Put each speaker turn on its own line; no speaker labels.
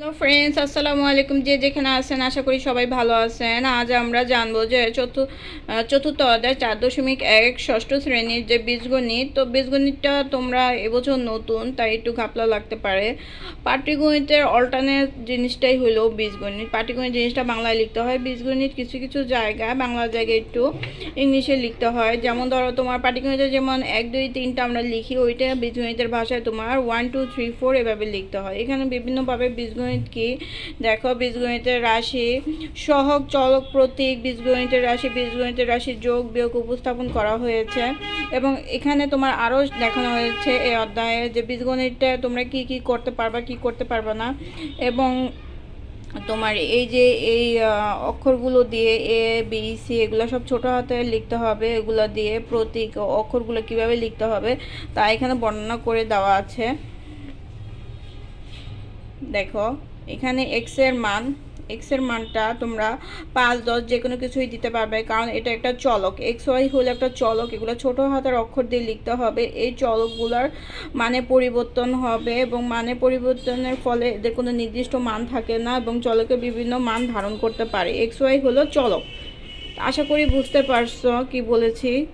Hello friends আসসালামু আলাইকুম। যে যেখানে আছেন, আশা করি সবাই ভালো আছেন। আজ আমরা জানব যে চতু চতুর্থ অধ্যায় চার দশমিক এক ষষ্ঠ শ্রেণির যে বীজগণিত, তো বীজগণিতটা তোমরা এবছর নতুন, তাই একটু ঘাপলা লাগতে পারে। পাটিগণিতের অল্টারনেট জিনিসটাই হলো বীজগণিত। পাটিগণিত জিনিসটা বাংলায় লিখতে হয়। বীজগণিত কিছু কিছু জায়গায় বাংলা জায়গায় একটু ইংলিশে লিখতে হয়। যেমন ধরো, তোমার পাটিগণিতে যেমন এক, দুই, তিনটা আমরা লিখি, ওইটা বীজগণিতের ভাষায় তোমার ওয়ান টু থ্রি ফোর এভাবে লিখতে হয়। এখানে বিভিন্নভাবে বীজগণিত কি দেখো বীজগণিতের রাশি, সহগ, চলক, প্রতীক, বীজগণিতের রাশি বীজগণিতের রাশি যোগ, বিয়োগ উপস্থাপন করা হয়েছে। এবং এখানে তোমার আরও দেখানো হয়েছে এই অধ্যায়ে যে বীজগণিতটা তোমরা কি কি করতে পারবা, কি করতে পারবা না। এবং তোমার এই যে এই অক্ষরগুলো দিয়ে এ, বি, সি, এগুলো সব ছোট হাতে লিখতে হবে। এগুলো দিয়ে প্রতীক অক্ষরগুলো কীভাবে লিখতে হবে তা এখানে বর্ণনা করে দেওয়া আছে। দেখো, এখানে এক্সের মান এক্সের মানটা তোমরা পাঁচ, দশ যে কোনো কিছুই দিতে পারবে, কারণ এটা একটা চলক। এক্স ওয়াই হলো একটা চলক, এগুলো ছোট হাতের অক্ষর দিয়ে লিখতে হবে। এই চলকগুলোর মানে পরিবর্তন হবে এবং মানে পরিবর্তনের ফলে এদের কোনো নির্দিষ্ট মান থাকে না এবং চলকে বিভিন্ন মান ধারণ করতে পারে। এক্স ওয়াই হলো চলক। আশা করি বুঝতে পারছ কি বলেছি?